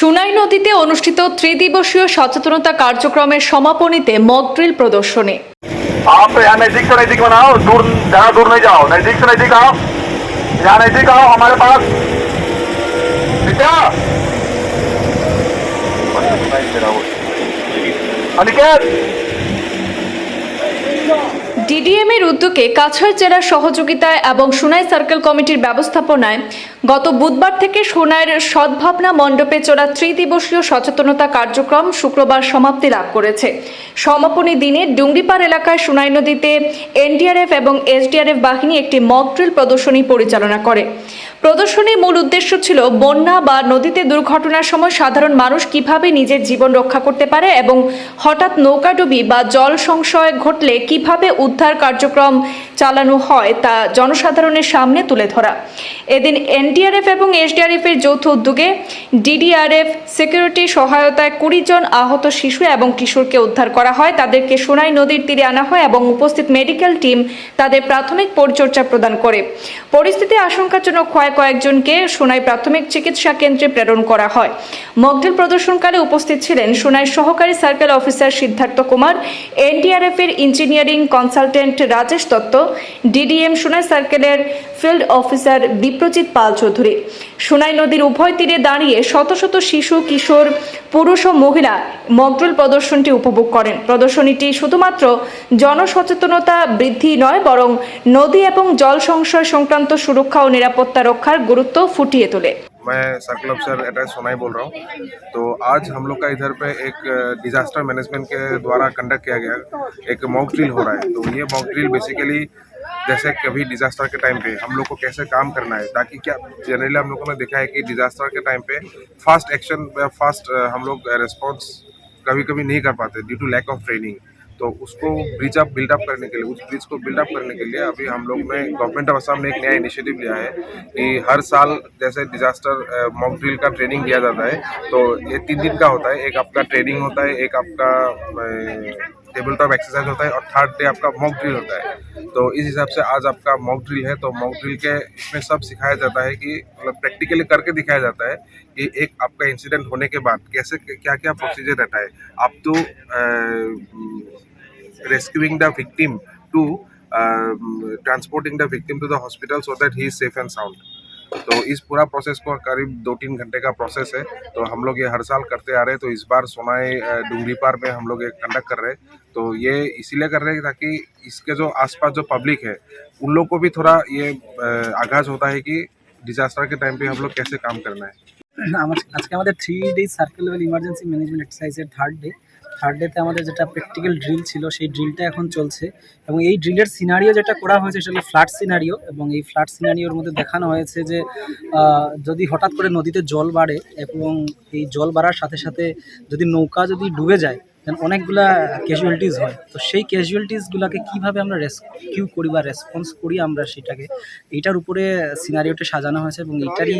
সুনাই নদীতে অনুষ্ঠিত ত্রিদিবসীয় সচেতনতা কার্যক্রমের সমাপনীতে মক ড্রিল প্রদর্শনী आप यहाँ नजदीक से नजदीक बनाओ दूर ज्यादा दूर नहीं जाओ नजदीक से नजदीक आओ यहाँ नजदीक आओ हमारे पास नित्या अनिकेत ডিডিএম এর উদ্যোগে কাছাড় জেলার সহযোগিতায় এবং সোনাই সার্কেল কমিটির ব্যবস্থাপনায় গত বুধবার থেকে সোনাইয়ের সদ্ভাবনা মণ্ডপে চলা ত্রিদিবসীয় সচেতনতা কার্যক্রম শুক্রবার সমাপ্তি লাভ করেছে। সমাপনী দিনে ডুংরিপাড় এলাকায় সোনাই নদীতে এনডিআরএফ এবং এসডিআরএফ বাহিনী একটি মকড্রিল প্রদর্শনী পরিচালনা করে। প্রদর্শনীর মূল উদ্দেশ্য ছিল বন্যা বা নদীতে দুর্ঘটনার সময় সাধারণ মানুষ কীভাবে নিজের জীবন রক্ষা করতে পারে এবং হঠাৎ নৌকাডুবি বা জল সংশয় ঘটলে কীভাবে উদ্ধার কার্যক্রম চালানো হয় তা জনসাধারণের সামনে তুলে ধরা। এদিন এনডিআরএফ এবং এসডিআরএফ এর যৌথ উদ্যোগে ডিডিআরএফ, সিকিউরিটি সহায়তায় কুড়ি জন আহত শিশু এবং কিশোরকে উদ্ধার করা হয়। তাদেরকে সোনাই নদীর তীরে আনা হয় এবং উপস্থিত মেডিকেল টিম তাদের প্রাথমিক পরিচর্যা প্রদান করে। পরিস্থিতি আশঙ্কাজনক হয় কয়েকজনকে সোনাই প্রাথমিক চিকিৎসা কেন্দ্রে প্রেরণ করা হয়। মকডেল প্রদর্শনকালে উপস্থিত ছিলেন সোনাই সহকারী circle officer Siddhartha Kumar, NDRF এর engineering consultant Rajesh Dutta, DDM Sonai সার্কেলের ফিল্ড অফিসার বিপ্রজিৎ পাল চৌধুরী। সোনাই নদীর উভয় তীরে দাঁড়িয়ে শত শত শিশু, কিশোর পুরুষ ও মহিলা মকড্রিল প্রদর্শনটি উপভোগ করেন প্রদর্শনীটি শুধুমাত্র জনসচেতনতা বৃদ্ধি নয় বরং নদী এবং জল সংশয় সংক্রান্ত সুরক্ষা ও নিরাপত্তা রক্ষার গুরুত্ব ফুটিয়ে তোলে मैं सर्कल अफसर एड्रेस सोनाई बोल रहा हूँ तो आज हम लोग का इधर पे एक डिजास्टर मैनेजमेंट के द्वारा कंडक्ट किया गया एक मॉक ड्रिल हो रहा है तो ये मॉक ड्रिल बेसिकली जैसे कभी डिजास्टर के टाइम पे हम लोग को कैसे काम करना है, ताकि क्या जनरली हम लोगों ने देखा है कि डिजास्टर के टाइम पे फास्ट एक्शन फास्ट हम लोग रिस्पॉन्स कभी कभी नहीं कर पाते due to lack of training तो उसको ब्रिज अप बिल्डअप करने के लिए, उस ब्रिज को बिल्डअप करने के लिए अभी हम लोग ने गवर्नमेंट ऑफ़ असम ने एक नया इनिशिएटिव लिया है कि हर साल जैसे डिजास्टर मॉक ड्रिल का ट्रेनिंग दिया जाता है तो ये तीन दिन का होता है, एक आपका ट्रेनिंग होता है, एक आपका टेबल टॉप एक्सरसाइज होता है और थर्ड डे आपका मॉक ड्रिल होता है। तो इस हिसाब से आज आपका मॉक ड्रिल है तो मॉक ड्रिल के इसमें सब सिखाया जाता है कि मतलब प्रैक्टिकली करके दिखाया जाता है कि एक आपका इंसिडेंट होने के बाद कैसे क्या क्या प्रोसीजर रहता है। आप तो rescuing the victim to transporting the victim to the hospital so that he is safe and sound तो इस पूरा प्रोसेस को करीब दो तीन घंटे का प्रोसेस है तो हम लोग ये हर साल करते आ रहे हैं तो इस बार सोनाई अ, डुंगरी पार में हम लोग ये कंडक्ट कर रहे हैं तो ये इसीलिए कर रहे हैं ताकि इसके जो आसपास जो पब्लिक है उन लोग को भी थोड़ा ये अ, आगाज होता है कि डिजास्टर के टाइम पे हम लोग कैसे काम करना है আমার আজকে আমাদের three days circle level emergency management এক্সারসাইজের third day third ডেতে আমাদের যেটা প্র্যাকটিক্যাল ড্রিল ছিল, সেই ড্রিলটা এখন চলছে। এবং এই ড্রিলের সিনারিও যেটা করা হয়েছে, সেটা হলো ফ্ল্যাট সিনারিও এবং এই ফ্ল্যাট সিনারিওর মধ্যে দেখানো হয়েছে যে যদি হঠাৎ করে নদীতে জল বাড়ে এবং এই জল বাড়ার সাথে সাথে যদি নৌকা যদি ডুবে যায় দেন অনেকগুলা ক্যাজুয়ালিটিস হয়। তো সেই ক্যাজুয়ালিটিসগুলোকে কীভাবে আমরা রেস্কিউ করি বা রেসপন্স করি আমরা সেটাকে? এইটার উপরে সিনারিওটা সাজানো হয়েছে এবং এইটারই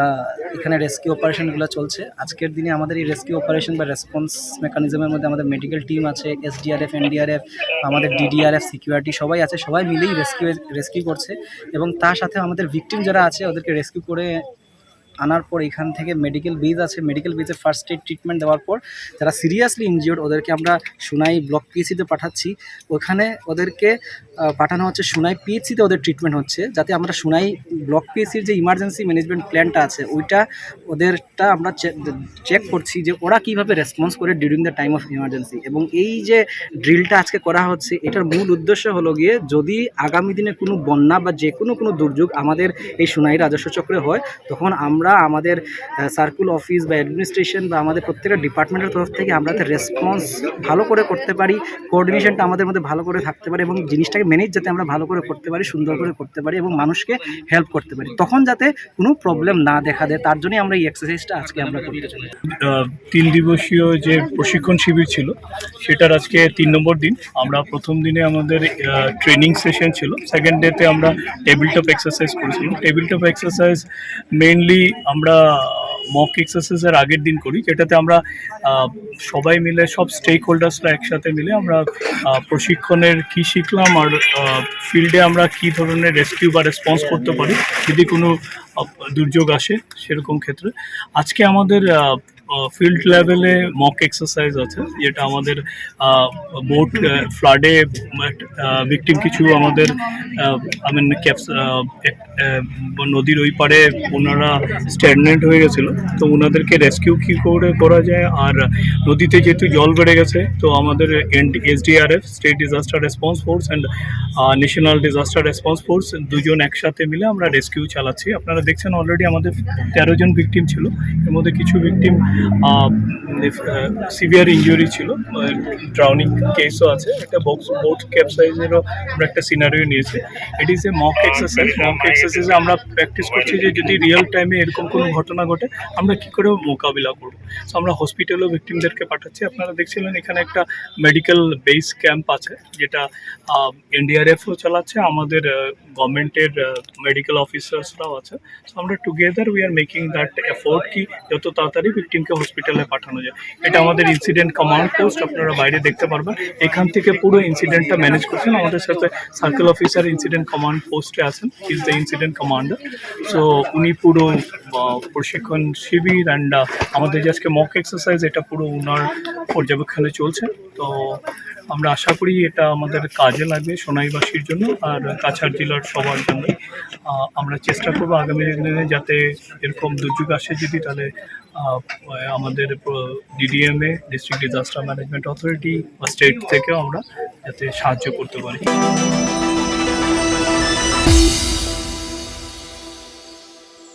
আহ, এখানে রেস্কিউ অপারেশনগুলো চলছে। আজকের দিনে আমাদের এই রেস্কিউ অপারেশন বা রেসপন্স মেকানিজমের মধ্যে আমাদের মেডিকেল টিম আছে এসডিআরএফ এনডিআরএফ আমাদের ডিডিআরএফ সিকিউরিটি সবাই আছে সবাই মিলেই রেস্কিউ রেস্কিউ করছে। এবং তার সাথে আমাদের ভিকটিম যারা আছে ওদেরকে রেস্কিউ করে আনার পর এখান থেকে মেডিকেল বেজ আছে। মেডিকেল বেজে ফার্স্ট এড ট্রিটমেন্ট দেওয়ার পর যারা সিরিয়াসলি ইনজিওর্ড ওদেরকে আমরা সুনাই ব্লক পিএসিতে পাঠাচ্ছি। ওখানে ওদেরকে পাঠানো হচ্ছে সুনাই পিএইচসিতে ওদের ট্রিটমেন্ট হচ্ছে। যাতে আমরা সুনাই ব্লক পিএসসির যে ইমার্জেন্সি ম্যানেজমেন্ট প্ল্যানটা আছে, ওইটা ওদেরটা আমরা চেক করছি যে ওরা কীভাবে রেসপন্স করে during the time of emergency এবং এই যে ড্রিলটা আজকে করা হচ্ছে, এটার মূল উদ্দেশ্য হলো গিয়ে যদি আগামী দিনে কোনো বন্যা বা যে কোনো কোনো দুর্যোগ আমাদের এই সুনাই রাজস্ব চক্রে হয়, তখন আমরা আমাদের সার্কুল অফিস বা অ্যাডমিনিস্ট্রেশন বা আমাদের প্রত্যেকটা ডিপার্টমেন্টের তরফ থেকে আমরা রেসপন্স ভালো করে করতে পারি কোঅর্ডিনেশনটা আমাদের মধ্যে ভালো করে থাকতে পারে এবং জিনিসটাকে ম্যানেজ যাতে আমরা ভালো করে করতে পারি সুন্দর করে করতে পারি এবং মানুষকে হেল্প করতে পারি। তখন যাতে কোনো প্রবলেম না দেখা দেয় তার জন্যই আমরা এই এক্সারসাইজটা আজকে আমরা করতে আহ, তিন দিবসীয় যে প্রশিক্ষণ শিবির ছিল সেটার আজকে তিন নম্বর দিন। আমরা প্রথম দিনে আমাদের ট্রেনিং সেশন ছিল। সেকেন্ড ডেতে আমরা টেবিল টপ এক্সারসাইজ করেছিলাম। টেবিল টপ এক্সারসাইজ মেইনলি আমরা মক এক্সারসাইজের আগের দিন করি, যেটাতে আমরা সবাই মিলে, সব স্টেক হোল্ডার্সরা একসাথে মিলে আমরা প্রশিক্ষণের কি শিখলাম আর ফিল্ডে আমরা কি ধরনের রেস্কিউ বা রেসপন্স করতে পারি, যদি কোনো দুর্যোগ আসে সেরকম ক্ষেত্রে। আজকে আমাদের ফিল্ড লেভেলে মক এক্সারসাইজ আছে, যেটা আমাদের বোট ফ্লাডে ভিকটিম কিছু আমাদের আই মিন ক্যাপস নদীর ওই পারে ওনারা স্ট্যান্ডেন্ট হয়ে গেছিল। তো ওনাদেরকে রেস্কিউ কী করে করা যায়? আর নদীতে যেহেতু জল বেড়ে গেছে, তো আমাদের SDRF state disaster response force and national disaster response force দুজন একসাথে মিলে আমরা রেস্কিউ চালাচ্ছি। আপনারা দেখছেন অলরেডি আমাদের তেরো জন ভিকটিম ছিল। এর মধ্যে কিছু ভিকটিম সিভিয়ার ইঞ্জুরি ছিল ড্রাউনিং কেসও আছে। একটা বক্স বোট ক্যাপসাইজেরও আমরা একটা সিনারিও নিয়েছি। It is a mock exercise mock এক্সারসাইজে আমরা প্র্যাকটিস করছি যে যদি রিয়েল টাইমে এরকম কোনো ঘটনা ঘটে আমরা কী করে মোকাবিলা করব? সো আমরা হসপিটালেও ভিক্টিমদেরকে পাঠাচ্ছি। আপনারা দেখছিলেন এখানে একটা মেডিকেল বেস ক্যাম্প আছে যেটা এনডিআরএফও চালাচ্ছে আমাদের গভর্নমেন্টের মেডিকেল অফিসার্সরাও আছে। সো আমরা together we are making that effort কি যত তাড়াতাড়ি ভিকটিমকে হসপিটালে পাঠানো যায়। এটা আমাদের ইনসিডেন্ট কমান্ড পোস্ট আপনারা বাইরে দেখতে পারবেন। এখান থেকে পুরো ইনসিডেন্টটা ম্যানেজ করছেন। আমাদের সাথে সার্কেল অফিসার ইনসিডেন্ট কমান্ড পোস্টে আছেন। Is the incident commander so উনি পুরো প্রশিক্ষণ শিবির অ্যান্ড আমাদের যে আজকে মক এক্সারসাইজ এটা পুরো ওনার পর্যবেক্ষণে চলছে। তো, আমরা আশা করি এটা আমাদের কাজে লাগবে সোনাইবাসীর জন্য আর কাছাড় জেলার সবার জন্য। আমরা চেষ্টা করব আগামী দিনে যাতে এরকম দুর্যোগ আসে যদি, তাহলে আমাদের DDMA district disaster management authority বা স্টেট থেকেও আমরা যাতে সাহায্য করতে পারি।